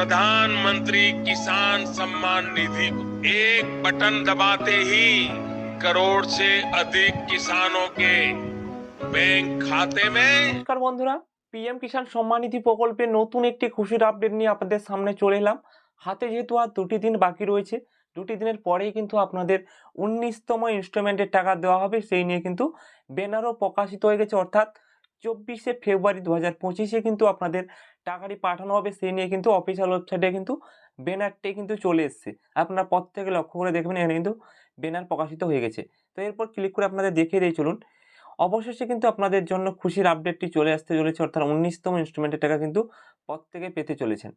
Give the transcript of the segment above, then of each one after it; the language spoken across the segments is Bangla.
प्रधानमंत्री किसान सम्मान निधि को एक बटन दबाते ही करोड़ से अधिक किसानों के बैंक खाते में নমস্কার বন্ধুরা পিএম কিষাণ সম্মান নিধি প্রকল্পে নতুন একটি খুশির আপডেট নিয়ে আপনাদের সামনে চলে এলাম হাতে যেহেতু আর দুটি দিন বাকি রয়েছে দুটি দিনের পরেই কিন্তু আপনাদের উনিশতম ইনস্টলমেন্টের টাকা দেওয়া হবে সেই নিয়ে কিন্তু ব্যানারও প্রকাশিত হয়ে গেছে অর্থাৎ চব্বিশে ফেব্রুয়ারি দু হাজার পঁচিশে কিন্তু আপনাদের টাকাটি পাঠানো হবে সেই নিয়ে কিন্তু অফিসিয়াল ওয়েবসাইটে কিন্তু ব্যানারটাই কিন্তু চলে এসছে। আপনারা প্রত্যেকে লক্ষ্য করে দেখবেন, এখানে কিন্তু ব্যানার প্রকাশিত হয়ে গেছে। তো এরপর ক্লিক করে আপনাদের দেখিয়ে দিয়ে চলুন। অবশেষে কিন্তু আপনাদের জন্য খুশির আপডেটটি চলে আসতে চলেছে, অর্থাৎ উনিশতম ইনস্ট্রুমেন্টের টাকা কিন্তু প্রত্যেকে পেতে চলেছেন।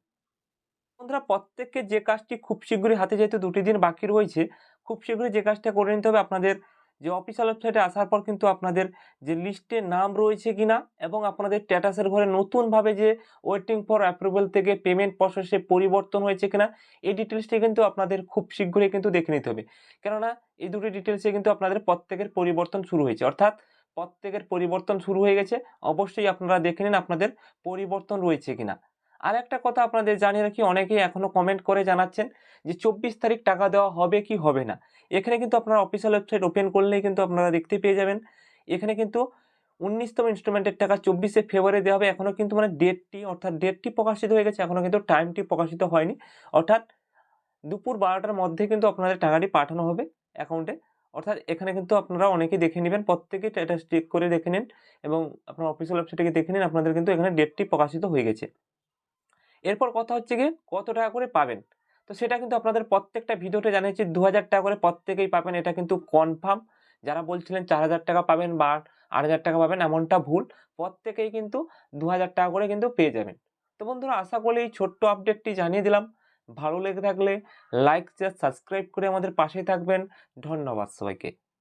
বন্ধুরা, প্রত্যেককে যে কাজটি খুব শীঘ্রই হাতে যেহেতু দুটি দিন বাকি রয়েছে, খুব শীঘ্রই যে কাজটা করে নিতে হবে আপনাদের যে অফিসিয়াল ওয়েবসাইটে আসার পর কিন্তু আপনাদের যে লিস্টে নাম রয়েছে কিনা এবং আপনাদের স্ট্যাটাসের ঘরে নতুনভাবে যে ওয়েটিং ফর অ্যাপ্রুভাল থেকে পেমেন্ট প্রসেসে পরিবর্তন হয়েছে কিনা, এই ডিটেলসটি কিন্তু আপনাদের খুব শীঘ্রই কিন্তু দেখে নিতে হবে। কেননা, এই দুটি ডিটেলসে কিন্তু আপনাদের প্রত্যেকের পরিবর্তন শুরু হয়েছে। অর্থাৎ প্রত্যেকের পরিবর্তন শুরু হয়ে গেছে। অবশ্যই আপনারা দেখে নিন আপনাদের পরিবর্তন রয়েছে কিনা। আর একটা কথা আপনাদের জানিয়ে রাখি, অনেকেই এখনও কমেন্ট করে জানাচ্ছেন যে চব্বিশ তারিখ টাকা দেওয়া হবে কি হবে না? এখানে কিন্তু আপনারা অফিসিয়াল ওয়েবসাইট ওপেন করলেই কিন্তু আপনারা দেখতে পেয়ে যাবেন। এখানে কিন্তু উনিশতম ইনস্টলমেন্টের টাকা চব্বিশে ফেব্রুয়ারি দেওয়া হবে। এখনও কিন্তু মানে ডেটটি অর্থাৎ ডেটটি প্রকাশিত হয়ে গেছে। এখনও কিন্তু টাইমটি প্রকাশিত হয়নি। অর্থাৎ দুপুর বারোটার মধ্যে কিন্তু আপনাদের টাকাটি পাঠানো হবে অ্যাকাউন্টে অর্থাৎ এখানে কিন্তু আপনারা অনেকেই দেখে নেবেন প্রত্যেকেই এটা চেক করে দেখে নিন এবং আপনার অফিসিয়াল ওয়েবসাইটে দেখে নিন, আপনাদের কিন্তু এখানে ডেটটি প্রকাশিত হয়ে গেছে। এরপর কথা হচ্ছে গিয়ে কত টাকা করে পাবেন? তো সেটা কিন্তু আপনাদের প্রত্যেকটা ভিডিওতে জানিয়েছি দু হাজার টাকা করে প্রত্যেকেই পাবেন। এটা কিন্তু কনফার্ম যারা বলছিলেন চার হাজার টাকা পাবেন বা আট হাজার টাকা পাবেন এমনটা ভুল। প্রত্যেকেই কিন্তু দু হাজার টাকা করে কিন্তু পেয়ে যাবেন। তো বন্ধুরা, আশা করি এই ছোট্ট আপডেটটি জানিয়ে দিলাম। ভালো লেগে থাকলে লাইক শেয়ার সাবস্ক্রাইব করে আমাদের পাশে থাকবেন। ধন্যবাদ সবাইকে।